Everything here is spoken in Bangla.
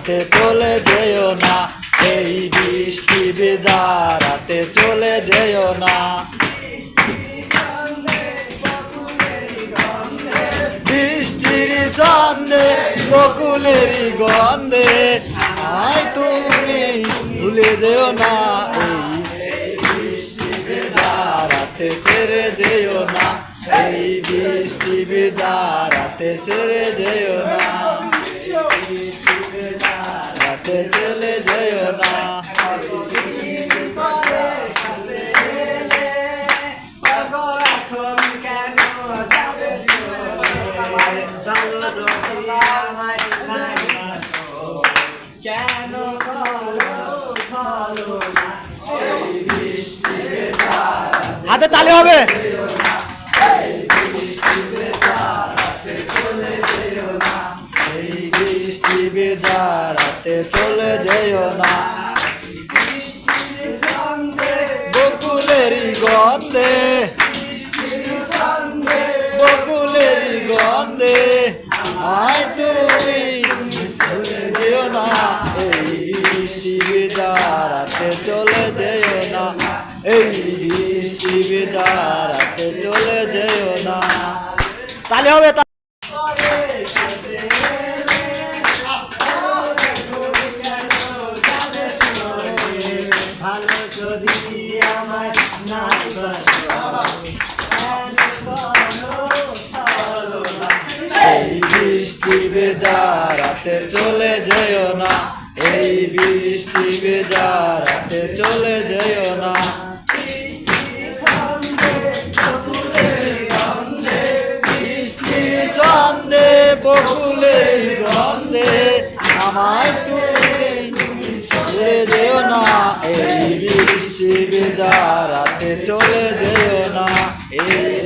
রাতে চলে যেও না। এই বৃষ্টি ভেজা রাতে চলে যেও না। বৃষ্টির ছন্দে, বকুলেরই গন্ধে, আয় তুমি ভুলে যেও না। এই রাতে ছেড়ে যেও না। এই বৃষ্টি ভেজা রাতে ছেড়ে যেও না। রাতে চলে যেও না। কেন হাতে তালে হবে। ভেজা রাতে চলে যেও না। বকুলেরই গন্ধে বকুলেরই গন্ধে, আয় তুমি ভুলে যেও না। এই বৃষ্টি ভেজা রাতে চলে যেও না। এই বৃষ্টি ভেজা রাতে চলে যেও না। তাহলে হবে ভালো যদি আমায় না এই বৃষ্টি ভেজা রাতে চলে যেও না। এই বৃষ্টি ভেজা রাতে চলে যেও না। বকুলের গন্ধে। আমায় তুমি হারাতে চলে যেও না এই